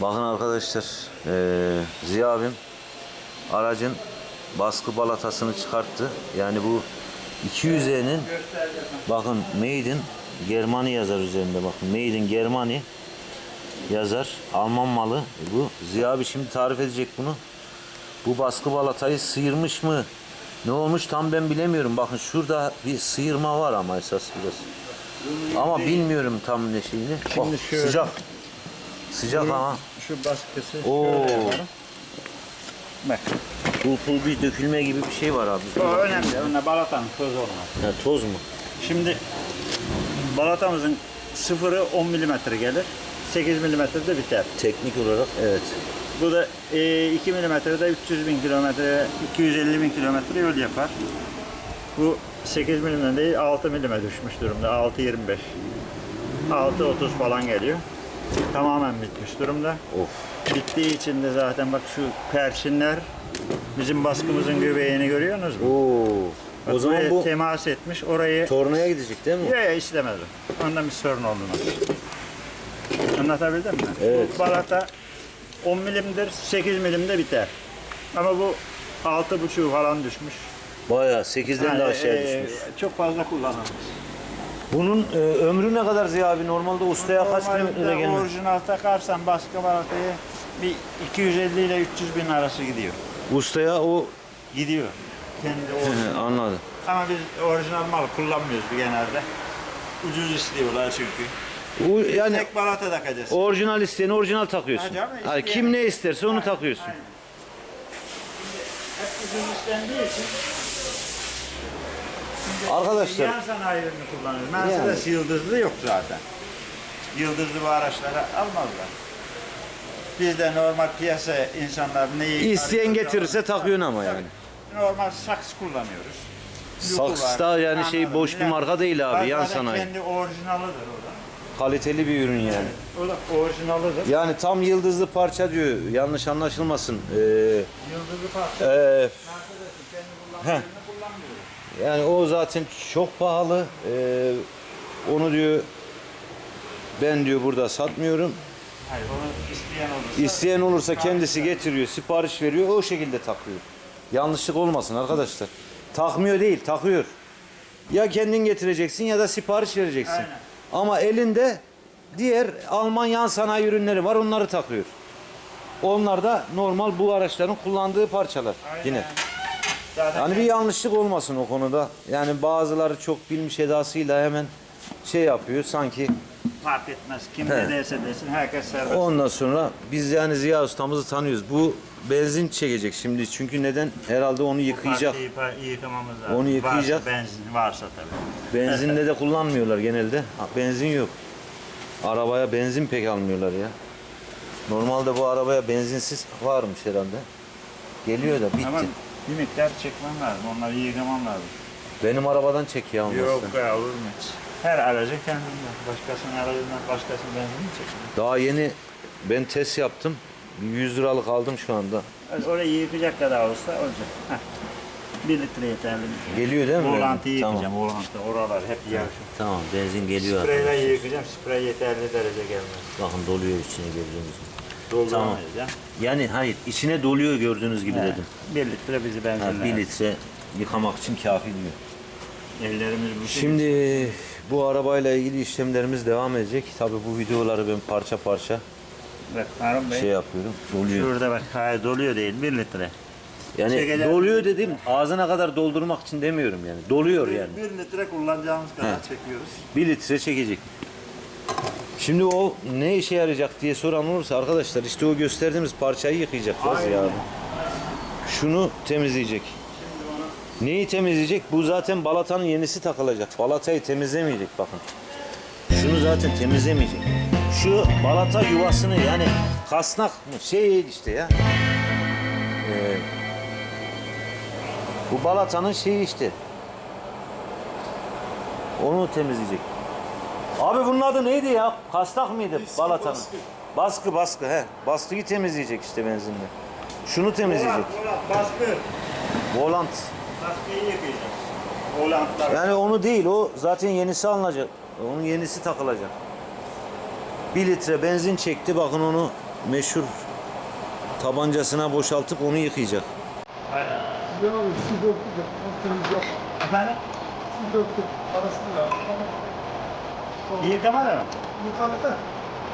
Bakın arkadaşlar eee Ziya abim aracın baskı balatasını çıkarttı. Yani bu 200E'nin bakın Made in Germany yazar üzerinde bakın. Made in Germany yazar. Alman malı. E bu Ziya abi şimdi tarif edecek bunu. Bu baskı balatayı sıyırmış mı? Ne olmuş tam ben bilemiyorum. Bakın şurada bir sıyırma var ama esas biraz. Ama bilmiyorum tam ne şeyini. Şimdi Oh, şöyle. sıcak. Sıcak ama. Şu baskısı Oo. şöyle yapalım. Bak. Pul pul bir dökülme gibi bir şey var abi. O önemli. Onunla balatanın toz olmaz. Ha, toz mu? Şimdi balatamızın sıfırı 10 milimetre gelir. 8 milimetrede biter. Teknik olarak evet. Bu da e, 2 milimetrede 300 bin kilometre, 250 bin kilometre yol yapar. Bu 8 milimden değil 6 milime düşmüş durumda. 6.25. 6.30 falan geliyor. Tamamen bitmiş durumda. Of. Bittiği için de zaten bak şu perçinler bizim baskımızın göbeğini görüyorsunuz mu? Oo. Bak O zaman bu temas etmiş. Orayı tornaya gidecek değil mi? ya istemedim. Ondan bir sorun olduğunu. Anlatabildim mi? Evet. Bu balata 10 milimdir, 8 milimde biter. Ama bu 6,5 falan düşmüş. Bayağı 8'den de Yani, aşağı e, düşmüş. Çok fazla kullanılmış. Bunun e, ömrü ne kadar Ziya abi? Normalde ustaya kaç Normalde kilometre gelmez? orijinal takarsan baskı balatayı bir 250 ile 300 bin arası gidiyor. Ustaya o Gidiyor. Kendi orijinal. anladım. Ama biz orijinal mal kullanmıyoruz genelde. Ucuz istiyorlar çünkü. O, yani Tek balata takacağız. orijinal isteyeni orijinal takıyorsun. Ha canım, Ha, isteyen- kim ne isterse onu takıyorsun. Aynen. Hep ucuz istendiği için Arkadaşlar yan sanayilerini kullanıyoruz. Mercedes yıldızlı yok zaten. Yıldızlı bu araçları almazlar. Biz de normal piyasa insanlar neyi isteyen getirirse takıyorsun ama yani. Normal saks kullanıyoruz. Saks da yani şey boş bir marka değil abi yan sanayi. Kendi orijinalıdır o. Kaliteli bir ürün yani. O da orijinalıdır. Yani tam yıldızlı parça diyor. Yanlış anlaşılmasın. Ee, Yıldızlı parça. e, Mercedes'in kendi kullandığını kullanmıyoruz. yani o zaten çok pahalı. Ee, onu diyor ben diyor burada satmıyorum. Hayır onu isteyen olursa. İsteyen olursa kendisi getiriyor, sipariş veriyor, o şekilde takıyor. Yanlışlık olmasın arkadaşlar. Takmıyor değil, takıyor. Ya kendin getireceksin ya da sipariş vereceksin. Aynen. Ama elinde diğer Alman yan sanayi ürünleri var, onları takıyor. Onlar da normal bu araçların kullandığı parçalar yine. Zaten Yani bir yanlışlık olmasın o konuda. Yani bazıları çok bilmiş edasıyla hemen şey yapıyor sanki. fark etmez. Kim He. ne derse desin herkes serbest. Ondan sonra biz yani Ziya ustamızı tanıyoruz. Bu benzin çekecek şimdi. Çünkü neden? Herhalde onu yıkayacak. Pa- yıkamamız lazım. Onu yıkayacak. Varsa benzin varsa tabii. Benzinle de kullanmıyorlar genelde. Ha, Benzin yok. Arabaya benzin pek almıyorlar ya. Normalde bu arabaya benzinsiz varmış herhalde. Geliyor da bitti. Ama bir miktar çekmem lazım. Onları yıkamam lazım. Benim arabadan çek ya olmazsa. Yok ya olur mu hiç? Her aracı kendinde. Başkasının aracından başkasının benzinini çekiyor. Daha yeni ben test yaptım. 100 liralık aldım şu anda. Orayı yıkacak kadar olsa olacak. Heh. Bir litre yeterli. Geliyor değil mi? Volantıyı Tamam. yıkayacağım. Volantı. Oralar hep yağış. Tamam benzin geliyor. Spreyle yıkayacağım. Sprey yeterli derece gelmez. Bakın doluyor içine gördüğünüz gibi. Dolduramayız ya. Yani hayır içine doluyor gördüğünüz gibi He, dedim. Bir litre bizi Ha, benzinler. bir litre yıkamak için kafi diyor. Ellerimiz bu Şimdi bu arabayla ilgili işlemlerimiz devam edecek. Tabii bu videoları ben parça parça Bak Harun Bey. şey yapıyorum. Doluyor. Şurada bak hayır doluyor değil bir litre. Yani Çekeceğim. doluyor dedim ağzına kadar doldurmak için demiyorum yani. Doluyor yani. Bir litre kullanacağımız kadar çekiyoruz. Bir litre çekecek. Şimdi o ne işe yarayacak diye soran olursa arkadaşlar işte o gösterdiğimiz parçayı yıkayacaklar Aynen. ya. Şunu temizleyecek. Neyi temizleyecek? Bu zaten balatanın yenisi takılacak. Balatayı temizlemeyecek bakın. Şunu zaten temizlemeyecek. Şu balata yuvasını yani kasnak mı şey işte ya. Ee, bu balatanın şeyi işte. Onu temizleyecek. Abi bunun adı neydi ya? Kasnak mıydı balatanın? baskı. Baskı baskı he. Baskıyı temizleyecek işte benzinle. Şunu temizleyecek. Volant, volant, baskı. Volant. Yıkayacağız. Volantlar. Yani onu değil o zaten yenisi alınacak. Onun yenisi takılacak. Bir litre benzin çekti bakın onu meşhur tabancasına boşaltıp onu yıkayacak. Aynen. Size abi su döktük hakkınız yok. Efendim? Su döktük parasını verdik ama Yıkamadı mı? yıkadık da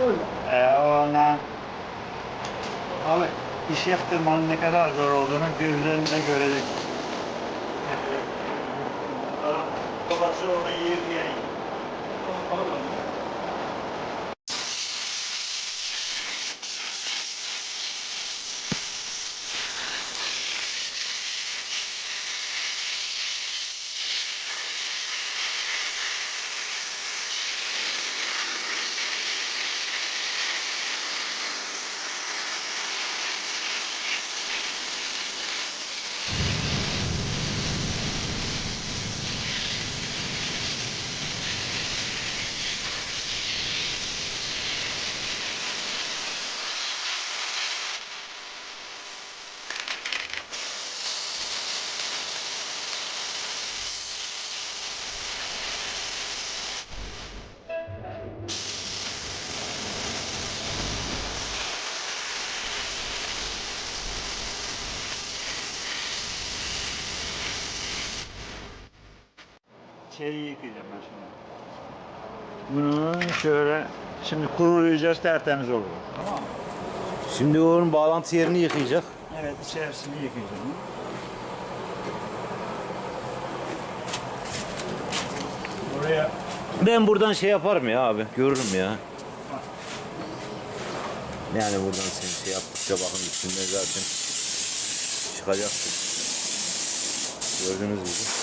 öyle. Ee, ondan abi iş yaptırmanın ne kadar zor olduğunu gözlerinde görecek. Babası onu Şeyi yıkayacağım ben şimdi. Bunu şöyle şimdi kurulayacağız tertemiz olur. Tamam mı? Şimdi onun bağlantı yerini yıkayacak. Evet içerisini yıkayacağım. Buraya Ben buradan şey yaparım ya abi. Görürüm ya. Yani buradan sen şey yaptıkça bakın üstünde zaten çıkacaktır. Gördüğünüz gibi.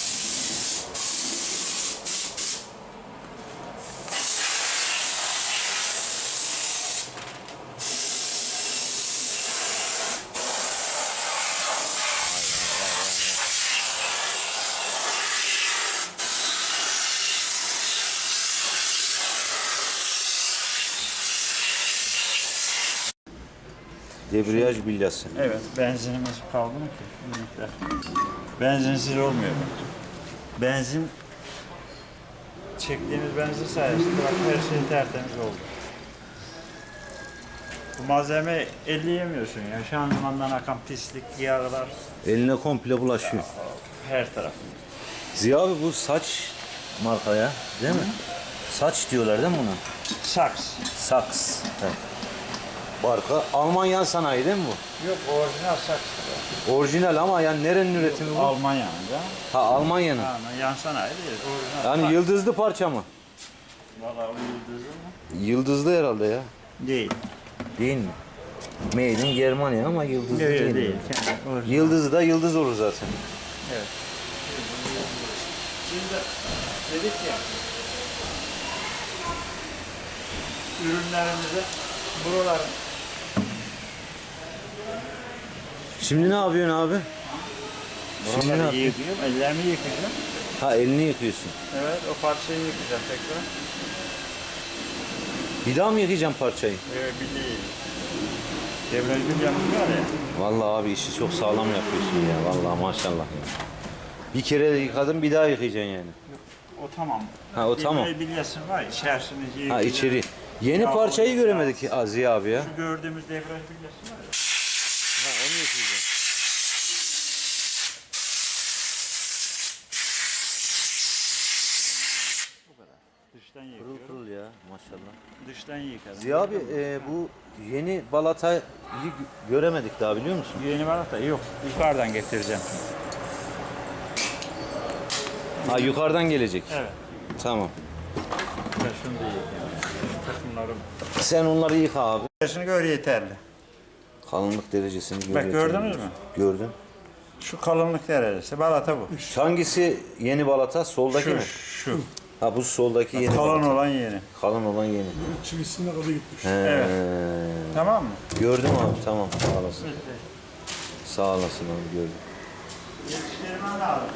Debriyaj bilyası. Evet, benzinimiz kaldı mı ki? Miktar. Benzinsiz olmuyor bence. Benzin çektiğimiz benzin sayesinde bak her şey tertemiz oldu. Bu malzeme elli yemiyorsun ya. Şanzımandan akan pislik, yağlar Eline komple bulaşıyor. her taraf. Ziya abi bu saç marka ya değil mi? Saç diyorlar değil mi buna? Saks. Saks. Evet. Marka Almanya sanayi değil mi bu? Yok orijinal saks. Orijinal ama yani nerenin üretimi bu? Almanya'nın da. Ha Almanya'nın. Ama yan sanayi değil. Orijinal. Yani yıldızlı parça mı? Valla o yıldızı mı? Yıldızlı herhalde ya. Değil. Değil mi? Made in Germany ama yıldızlı Yok değil. yok değil. Kendi orijinal. Yıldızı da yıldız olur zaten. Evet. Şimdi dedik ya ürünlerimizi buraların Şimdi ne yapıyorsun abi? Şimdi ne buraları yapıyorsun? yıkıyorum, ellerimi yıkayacağım. Ha elini yıkıyorsun. Evet, o parçayı yıkayacağım tekrar. Bir daha mı yıkayacaksın parçayı? Evet, bildiğin. Devraj bir yapım var ya. Vallahi abi işi çok sağlam yapıyorsun ya. Vallahi maşallah ya. Bir kere yıkadın bir daha yıkayacaksın yani. O tamam. Ha, o tamam. Devraj bilyası var, içerisini Ha içeri. Yeni parçayı göremedik ha, Ziya abi ya. Şu gördüğümüz devraj bilyası var ya. Ha onu yıkayacaksın. Dıştan Pırıl yıkıyorum. pırıl ya maşallah. Dıştan yıkadım. Ziya abi e, bu yeni balatayı gö- göremedik daha biliyor musun? Yeni balata yok. Yukarıdan getireceğim. Ha yukarıdan gelecek. Evet. Tamam. Ben şunu da yıkayayım. Takımlarım. Sen onları yıka abi. Şunu gör yeterli. Kalınlık derecesini görüyorsun. gördünüz mü? Gördüm. Şu kalınlık derecesi. Balata bu. Hangisi yeni balata? Soldaki Şu, mi? şu. Ha bu soldaki yeni Kalın balata. olan yeni. Kalın olan yeni. Çivisine kadar gitmiş. He. Evet. Tamam mı? Gördüm abi tamam sağ olasın. Sağ olasın abi gördüm. Yetiştirmen lazım.